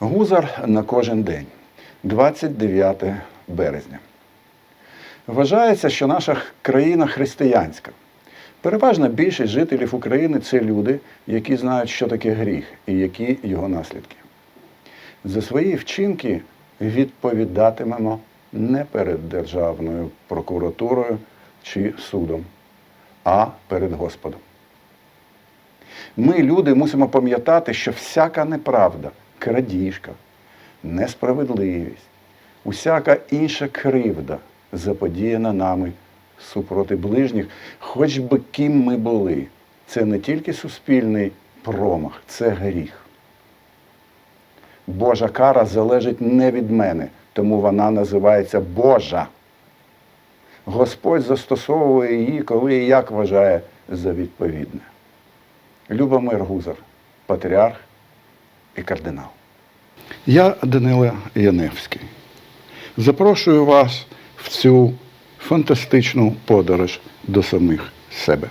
Гузар на кожен день, 29 березня. Вважається, що наша країна християнська. Переважна більшість жителів України це люди, які знають, що таке гріх і які його наслідки. За свої вчинки відповідатимемо не перед Державною прокуратурою чи судом, а перед Господом. Ми, люди, мусимо пам'ятати, що всяка неправда, крадіжка, несправедливість, усяка інша кривда заподіяна нами супроти ближніх, хоч би ким ми були. Це не тільки суспільний промах, це гріх. Божа кара залежить не від мене, тому вона називається Божа. Господь застосовує її, коли і як вважає за відповідне. Любомир Гузар, патріарх і кардинал. Я Данила Яневський. Запрошую вас в цю фантастичну подорож до самих себе.